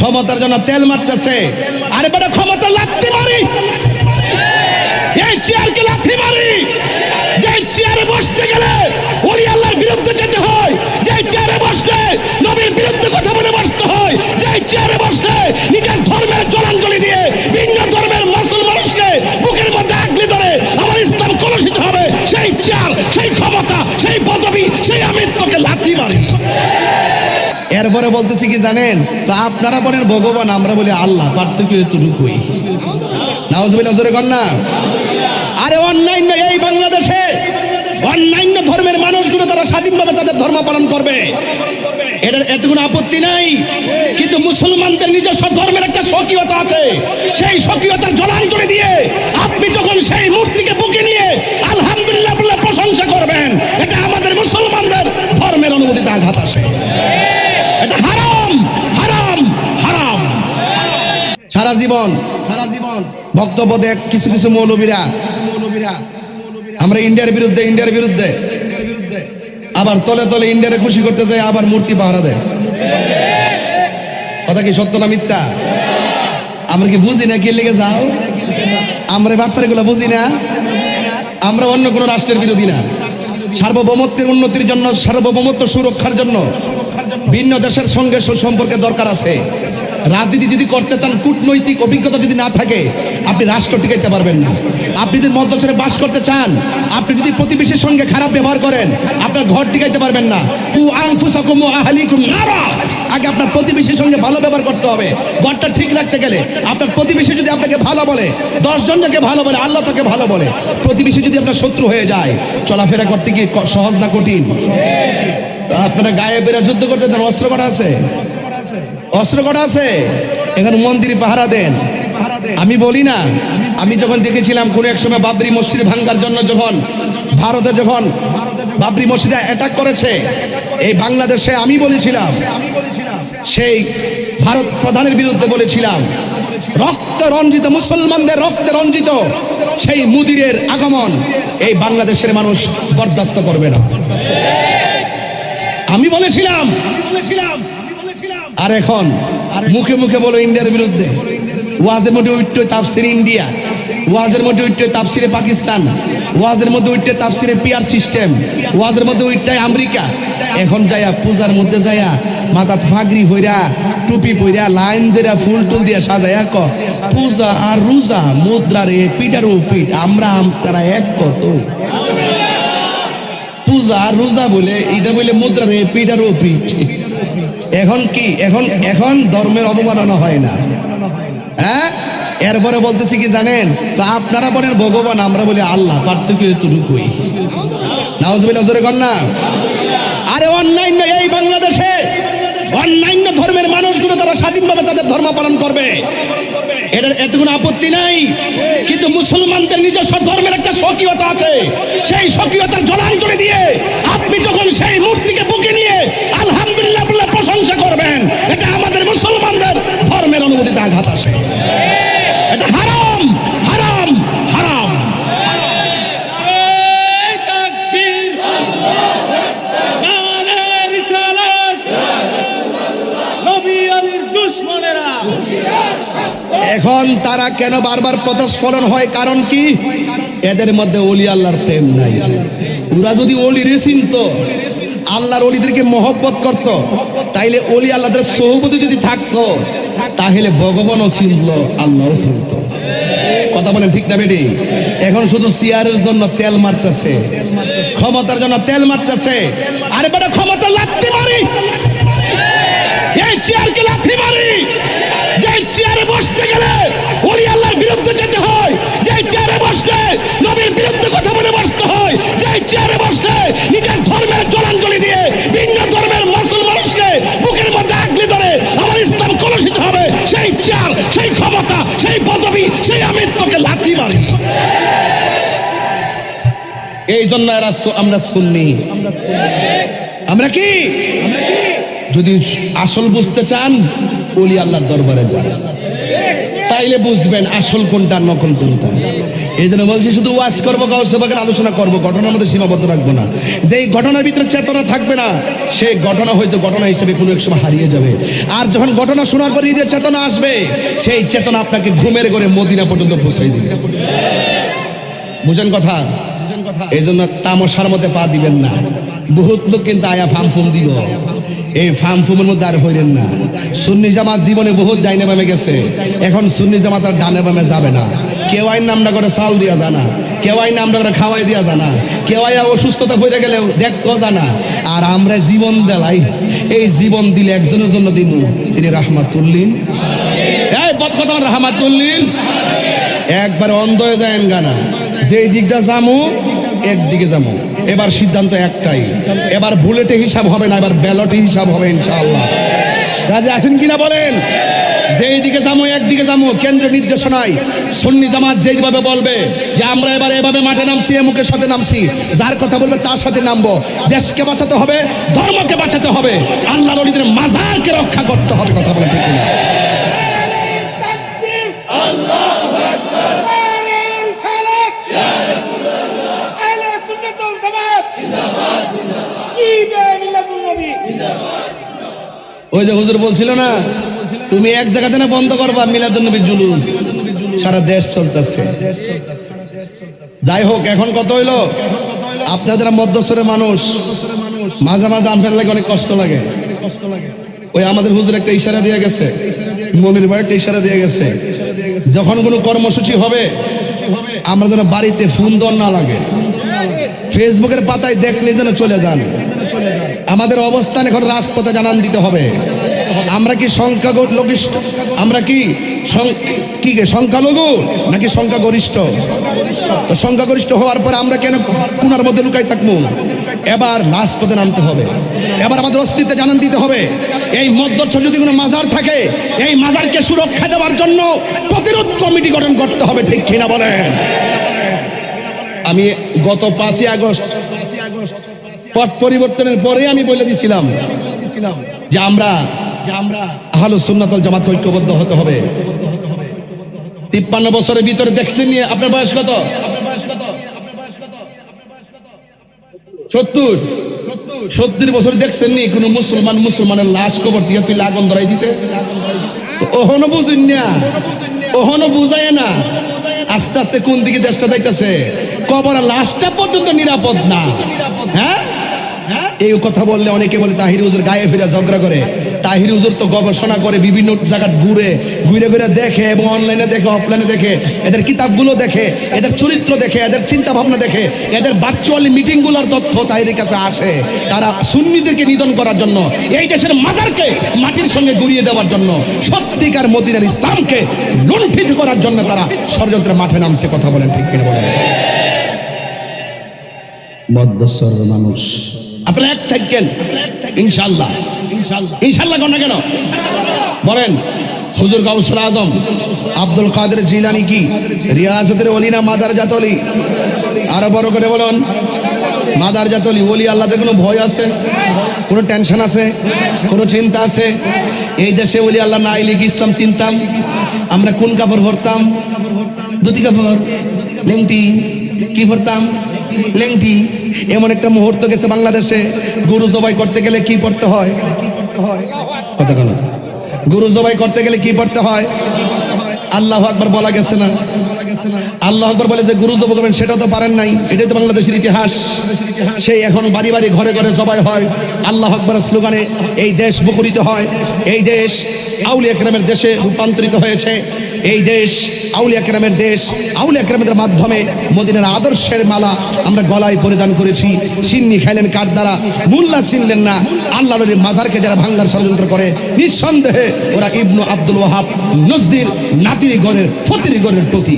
ক্ষমতার জন্য তেল মারতেছে। আরে বেটা, ক্ষমতা লাগতে মারি। এই চেয়ারকে লাথি মারি। যে চেয়ারে বসতে গেলে ওলি আল্লাহর বিরুদ্ধে যেতে হয়। যে চেয়ারে বসতে নবীর বিরুদ্ধে কথা বলে বসতে হয়। যে চেয়ারে বসতে নিজের ধর্মের জলাঞ্জলি দিয়ে ভিন্ন ধর্মের মুসল মানুষকে বুকের মধ্যে আগলি ধরে আমার ইসলাম কলুষিত হবে। সেই চেয়ার সেই ক্ষমতা, সেই পদবি, সেই আমিত্বকে লাথি মারি। এরপরে বলতেছি কি জানেন? তো আপনারা বলেন, ভগবান, আমরা বলি আল্লাহ, পার্থক্য এতটুকুই। নাওজবিল্লাহ জোরে আরে অন্যান্য এই বাংলাদেশে অন্যান্য ধর্মের মানুষগুলো তারা স্বাধীনভাবে তাদের ধর্ম পালন করবে। এটা এতে কোনো আপত্তি নাই। কিন্তু মুসলমানদের নিজস্ব ধর্মের একটা স্বকীয়তা আছে। সেই স্বকীয়তার জলাঞ্জলি দিয়ে আপনি যখন সেই মূর্তিকে বুকে নিয়ে সারা জীবন। বক্তব্য দেখ কিছু কিছু মৌলবীরা। আমরা ইন্ডিয়ার বিরুদ্ধে ইন্ডিয়ার বিরুদ্ধে। আবার তলে তলে ইন্ডিয়ারে খুশি করতে যায় আবার মূর্তি পাহারা দেয়। কথা কি সত্য না মিথ্যা? আমরা কি বুঝি না কে লেগে যাও? আমরা বাটফারি গুলো বুঝি না? আমরা অন্য কোনো রাষ্ট্রের বিরোধী না। সার্বভৌমত্বের উন্নতির জন্য, সার্বভৌমত্ব সুরক্ষার জন্য ভিন্ন দেশের সঙ্গে সুসম্পর্কে দরকার আছে। রাজনীতি যদি করতে চান, কূটনৈতিক অভিজ্ঞতা যদি না থাকে, আপনি রাষ্ট্র টিকাইতে পারবেন না। আপনি যদি মধ্যচরে বাস করতে চান, আপনি যদি প্রতিবেশীর সঙ্গে খারাপ ব্যবহার করেন, আপনার ঘর টিকাইতে পারবেন না। কু আগে আপনার প্রতিবেশীর সঙ্গে ভালো ব্যবহার করতে হবে। ঘরটা ঠিক রাখতে গেলে আপনার প্রতিবেশী যদি আপনাকে ভালো বলে, দশ জনকে ভালো বলে, আল্লাহ তাকে ভালো বলে, প্রতিবেশী যদি আপনার শত্রু হয়ে যায়, চলাফেরা করতে ক- সহজ না কঠিন? আপনারা গায়ে বেড়ে যুদ্ধ করতে অস্ত্র করা আছে? অস্ত্র করা আছে? এখানে মন্দির পাহারা দেন। আমি বলি না, আমি যখন দেখেছিলাম কোন এক সময় বাবরি মসজিদ ভাঙ্গার জন্য যখন, ভারতে যখন বাবরি মসজিদে অ্যাটাক করেছে, এই বাংলাদেশে আমি বলেছিলাম, সেই ভারত প্রধানের বিরুদ্ধে বলেছিলাম, রক্ত রঞ্জিত, মুসলমানদের রক্তে রঞ্জিত সেই মুদিরের আগমন এই বাংলাদেশের মানুষ বরদাস্ত করবে না। আমি বলেছিলাম বলেছিলাম আর এখন মুখে মুখে বলো ইন্ডিয়ার বিরুদ্ধে। ওয়াজের মধ্যে উঠতে তাফসির ইন্ডিয়া। ওয়াজের মধ্যে উঠতে তাফসিরে পাকিস্তান। ওয়াজের মধ্যে উঠতে তাফসিরে পিয়ার সিস্টেম। ওয়াজের মধ্যে উঠতে আমেরিকা। এখন যায়া পূজার মধ্যে যায়া মাথাত ফাগরি হইরা, টুপি পইরা, লাইন দিয়া ফুল টুল দিয়া সাজায়া ক পূজা আর রোজা মুদ্রা রে পিটার ও পিট আমরা আমতারা এক কত? পূজা আর রোজা বলে, এটা বলে মুদ্রা রে পিটার ও পিট এখন কি? এখন এখন ধর্মের অবমাননা হয় না। হ্যাঁ? এরপরে বলতেছি কি জানেন? তো আপনারা বলেন ভগবান, আমরা বলি আল্লাহ, পার্থক্য এতটুকুই। নাওজবিল্লাহ জোরে কর না? আরে অন্যান্য এই বাংলাদেশে অন্যান্য ধর্মের মানুষগুলো তারা স্বাধীনভাবে তাদের ধর্ম পালন করবে। এটা এতে কোনো আপত্তি নাই। কিন্তু মুসলমানদের নিজস্ব ধর্মের একটা স্বকীয়তা আছে। সেই স্বকীয়তার জলাঞ্জলি দিয়ে আপনি যখন সেই মূর্তিকে তারা কেন বারবার পথস্ফলন হয়? কারণ কি? এদের মধ্যে অলি আল্লাহর প্রেম নাই। ওরা যদি অলি রে চিনত আল্লাহর অলিদেরকে মহব্বত করত, তাইলে অলি আল্লাহদের সহবতি যদি থাকতো, তাহলে ভগবানও চিনল আল্লাহও চিনত কথা বলেন ঠিক না বেটি? এখন শুধু চেয়ারের জন্য তেল মারতেছে, ক্ষমতার জন্য তেল মারতেছে। আরে বেটা, ক্ষমতা লাগতে মারি। এই চেয়ারকে লাথি মারি। যে চেয়ারে বসতে গেলে ওলি আল্লাহর বিরুদ্ধে যেতে হয় যে চেয়ারে বসতে নবীর বিরুদ্ধে কথা বলে বসতে হয় যে চেয়ারে বসতে নিজের ধর্মের জলাঞ্জলি দিয়ে ভিন্ন ধর্মের মুসল মানুষকে বুকের মধ্যে আগলি ধরে আমার ইসলাম কলুষিত হবে, সেই চেয়ার, সেই ক্ষমতা, সেই পদবি, সেই আমিত্বকে লাথি মারি। এই জন্য এরা আমরা শুননি আমরা কি? যদি আসল বুঝতে চান, ওলি আল্লাহর দরবারে যান। তাইলে বুঝবেন আসল কোনটা নকল কোনটা। এই জন্য বলছি, শুধু ওয়াজ করব কাউসবাকের আলোচনা করব, ঘটনার মধ্যে সীমাবদ্ধ রাখব না। যেই ঘটনার ভিতরে চেতনা থাকবে না, সেই ঘটনা হয়তো ঘটনা হিসেবে কোনো এক সময় হারিয়ে যাবে। আর যখন ঘটনা শোনার পর ঈদের চেতনা আসবে, সেই চেতনা আপনাকে ঘুমের করে মদিনা পর্যন্ত পৌঁছাই দিবে। বুঝেন কথা? এই জন্য তামশার মধ্যে পা দিবেন না। বহুত লোক কিন্তু আয়া ফার্ম ফুম দিব। এই ফার্ম ফুমের মধ্যে আর হইলেন না। সুন্নি জামাত জীবনে বহুত ডাইনে বামে গেছে। এখন সুন্নি জামাত আর ডানে বামে যাবে না। কেউ আইন নামটা করে চাল দিয়া জানা। কেউ আইন নামটা করে খাওয়াই দিয়া জানা। কেউ আইয়া অসুস্থতা হয়ে গেলে দেখো জানা। আর আমরা জীবন দেলাই। এই জীবন দিলে একজনের জন্য দিব তিনি রাহমাতুল্লিন। এই বদ কথা রাহমাতুল্লিন। একবার অন্ধ হয়ে যায় গানা। যেই দিকটা যামু, একদিকে যাব এবার সিদ্ধান্ত একটাই। এবার বুলেটে হিসাব হবে না, এবার ব্যালটে হিসাব হবে ইনশাআল্লাহ। রাজা আছেন কিনা বলেন? যেই দিকে যাব একদিকে যাব কেন্দ্র নির্দেশনায় সুন্নি জামাত যেইভাবে বলবে যে আমরা এবার এভাবে মাঠে নামছি এমুকের সাথে নামছি, যার কথা বলবে তার সাথে নামবো। দেশকে বাঁচাতে হবে, ধর্মকে বাঁচাতে হবে আল্লাহ নদীদের মাজারকে রক্ষা করতে হবে, কথা বলে ঠিক কিনা? ওই যে হুজুর বলছিল না, তুমি এক জায়গাতে না বন্ধ করবা মিলাদুন নবীর জুলুস। সারা দেশ চলতেছে। যাই হোক, এখন কত হইল? আপনাদের মধ্যস্বরের মানুষ, মাঝে মাঝে আপনার লাগে অনেক কষ্ট লাগে। ওই আমাদের হুজুর একটা ইশারা দিয়ে গেছে, মমির ভাই একটা ইশারা দিয়ে গেছে, যখন কোনো কর্মসূচি হবে, আমরা যেন বাড়িতে ফোন দেওয়ার না লাগে। ফেসবুকের পাতায় দেখলে যেন চলে যান। আমাদের অবস্থান এখন রাজপথে জানান দিতে হবে। আমরা কি সংখ্যা লঘিষ্ঠ? আমরা কি কি সংখ্যালঘু নাকি সংখ্যাগরিষ্ঠ? তো সংখ্যাগরিষ্ঠ হওয়ার পর আমরা কেন কুনার মধ্যে লুকাই থাকব? এবার রাজপথে নামতে হবে। এবার আমাদের অস্তিত্বে জানান দিতে হবে। এই মধ্যচ্ছ যদি কোনো মাজার থাকে, এই মাজারকে সুরক্ষা দেওয়ার জন্য প্রতিরোধ কমিটি গঠন করতে হবে, ঠিক কিনা বলেন? আমি গত পাঁচই আগস্ট পট পরিবর্তনের পরে আমি বলে দিছিলাম যে আমরা আহলো সুন্নাতল জামাত ঐক্যবদ্ধ হতে হবে। তিপ্পান্ন বছরের ভিতরে দেখছেন নিয়ে আপনার বয়স কত? সত্তর। সত্তর বছর দেখছেন নি, কোনো মুসলমান মুসলমানের লাশ কবর দিয়ে তুই আগুন ধরাই দিতে? ওহনো বুঝুন না, ওহনো বুঝায় না, আস্তে আস্তে কোন দিকে দেশটা যাইতেছে? কবরের লাশটা পর্যন্ত নিরাপদ না। হ্যাঁ? এই কথা বললে অনেকে বলে, তাহির হুজুর গায়ে ফিরে ঝগড়া করে। তাহির হুজুর তো গবেষণা করে বিভিন্ন জায়গা ঘুরে ঘুরে ঘুরে দেখে এবং অনলাইনে দেখে অফলাইনে দেখে। এদের কিতাবগুলো দেখে, এদের চরিত্র দেখে, এদের চিন্তা ভাবনা দেখে, এদের ভার্চুয়ালি মিটিংগুলোর তথ্য তাহিরের কাছে আসে। তারা সুন্নিদেরকে নিধন করার জন্য, এই দেশের মাজারকে মাটির সঙ্গে গুড়িয়ে দেওয়ার জন্য, সত্যিকার মদিনার ইসলামকে লুণ্ঠিত করার জন্য তারা ষড়যন্ত্রের মাঠে নামছে, কথা বলেন ঠিক কিনা বলেন। মানুষ। আপনারা এক থাকেন ইনশাল্লাহ ইনশাল্লাহ কোন না কেন? বলেন, হুজুর গাউসুল আজম, আব্দুল কাদের জিলানি কি? রিয়াজতের অলি না মাদার জাতলি আরও বড় করে বলুন। মাদার জাতলি ওলি আল্লাহদের কোনো ভয় আছে? কোনো টেনশন আছে? কোনো চিন্তা আছে? এই দেশে ওলি আল্লাহ না আইলে কি ইসলাম চিনতাম। আমরা কোন কাপড় ভরতাম ধুতি কাপড়? লেংটি কি ভরতাম লেংটি, এমন একটা মুহূর্ত গেছে বাংলাদেশে। গরু জবাই করতে গেলে কি পড়তে হয়? কথা গরু জবাই করতে গেলে কি পড়তে হয়? আল্লাহ আকবার বলা গেছে না। আল্লাহ আকবার বলে যে গুরু জব করবেন, সেটাও তো পারেন নাই। এটাই তো বাংলাদেশের ইতিহাস। সেই এখন বাড়ি বাড়ি, ঘরে ঘরে জবাই হয়। আল্লাহ আকবরের স্লোগানে এই দেশ মুখরিত হয়। এই দেশ আউলিয়া কেরামের দেশে রূপান্তরিত হয়েছে। এই দেশ, আউলিয়া ক্রামের দেশ, আউলিয়া কেরামের মাধ্যমে মদিনার আদর্শের মালা আমরা গলায় পরিধান করেছি। সিন্নি খেলেন কার দ্বারা? মুল্লা চিনলেন না। আল্লাহ মাজারকে যারা ভাঙ্গার ষড়যন্ত্র করে, নিঃসন্দেহে ওরা ইবনু আব্দুল ওয়াহাব নজদির নাতির গণের ফতির গণের টতি।